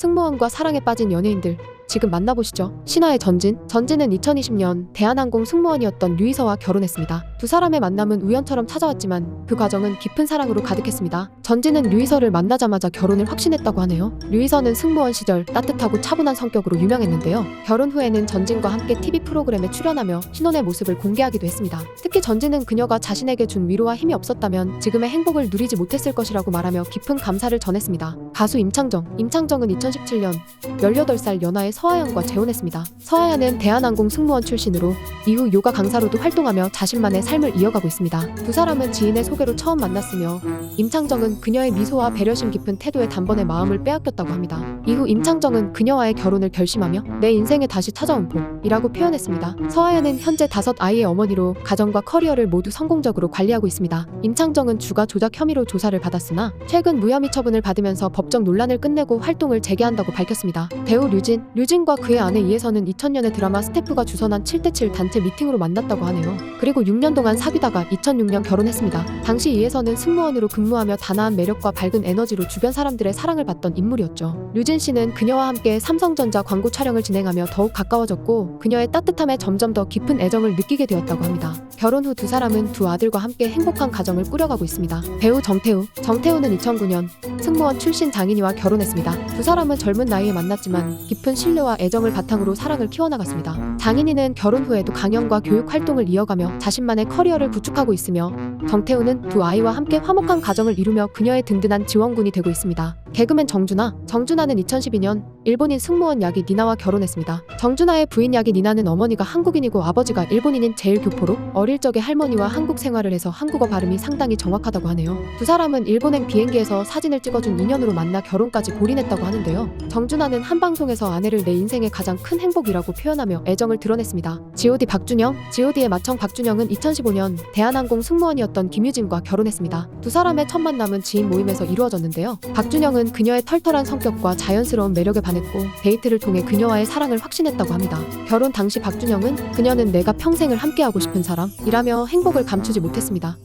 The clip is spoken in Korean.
승무원과 사랑에 빠진 연예인들 지금 만나보시죠. 신화의 전진. 전진은 2020년 대한항공 승무원이었던 류이서와 결혼했습니다. 두 사람의 만남은 우연처럼 찾아왔지만 그 과정은 깊은 사랑으로 가득했습니다. 전진은 류이서를 만나자마자 결혼을 확신했다고 하네요. 류이서는 승무원 시절 따뜻하고 차분한 성격으로 유명했는데요. 결혼 후에는 전진과 함께 TV 프로그램에 출연하며 신혼의 모습을 공개하기도 했습니다. 특히 전진은 그녀가 자신에게 준 위로와 힘이 없었다면 지금의 행복을 누리지 못했을 것이라고 말하며 깊은 감사를 전했습니다. 가수 임창정. 임창정은 2017년 18살 연하의 서하연과 재혼했습니다. 서하연은 대한항공 승무원 출신으로 이후 요가 강사로도 활동하며 자신만의 삶을 이어가고 있습니다. 두 사람은 지인의 소개로 처음 만났으며 임창정은 그녀의 미소와 배려심 깊은 태도에 단번에 마음을 빼앗겼다고 합니다. 이후 임창정은 그녀와의 결혼을 결심하며 내 인생에 다시 찾아온 봄이라고 표현했습니다. 서하연은 현재 다섯 아이의 어머니로 가정과 커리어를 모두 성공적으로 관리하고 있습니다. 임창정은 주가 조작 혐의로 조사를 받았으나 최근 무혐의 처분을 받으면서 법적 논란을 끝내고 활동을 재개한다고 밝혔습니다. 배우 류진, 류진 과 그의 아내 이혜선은 2000년에 드라마 스태프가 주선한 7대7 단체 미팅으로 만났다고 하네요. 그리고 6년 동안 사귀다가 2006년 결혼했습니다. 당시 이혜선은 승무원으로 근무하며 단아한 매력과 밝은 에너지로 주변 사람들의 사랑을 받던 인물이었죠. 류진 씨는 그녀와 함께 삼성전자 광고 촬영을 진행하며 더욱 가까워졌고 그녀의 따뜻함에 점점 더 깊은 애정을 느끼게 되었다고 합니다. 결혼 후 두 사람은 두 아들과 함께 행복한 가정을 꾸려가고 있습니다. 배우 정태우, 정태우는 2009년 승무원 출신 장인이와 결혼했습니다. 두 사람은 젊은 나이에 만났지만 깊은 신뢰 와 애정을 바탕으로 사랑을 키워나갔습니다. 장인이는 결혼 후에도 강연과 교육 활동을 이어가며 자신만의 커리어를 구축하고 있으며 정태우는 두 아이와 함께 화목한 가정을 이루며 그녀의 든든한 지원군이 되고 있습니다. 개그맨 정준하, 정준하는 2012년 일본인 승무원 야기 니나와 결혼했습니다. 정준하의 부인 야기 니나는 어머니가 한국인이고 아버지가 일본인인 제일 교포로 어릴 적에 할머니와 한국 생활을 해서 한국어 발음이 상당히 정확하다고 하네요. 두 사람은 일본행 비행기에서 사진을 찍어준 인연으로 만나 결혼까지 골인했다고 하는데요. 정준하는 한 방송에서 아내를 내 인생의 가장 큰 행복이라고 표현하며 애정을 드러냈습니다. G.O.D 박준영, G.O.D의 맏형 박준영은 2015년 대한항공 승무원이었던 김유진과 결혼했습니다. 두 사람의 첫 만남은 지인 모임에서 이루어졌는데요. 박준영은 그녀의 털털한 성격과 자연스러운 매력에 반했고 데이트를 통해 그녀와의 사랑을 확신했다고 합니다. 결혼 당시 박준영은 그녀는 내가 평생을 함께하고 싶은 사람이라며 행복을 감추지 못했습니다.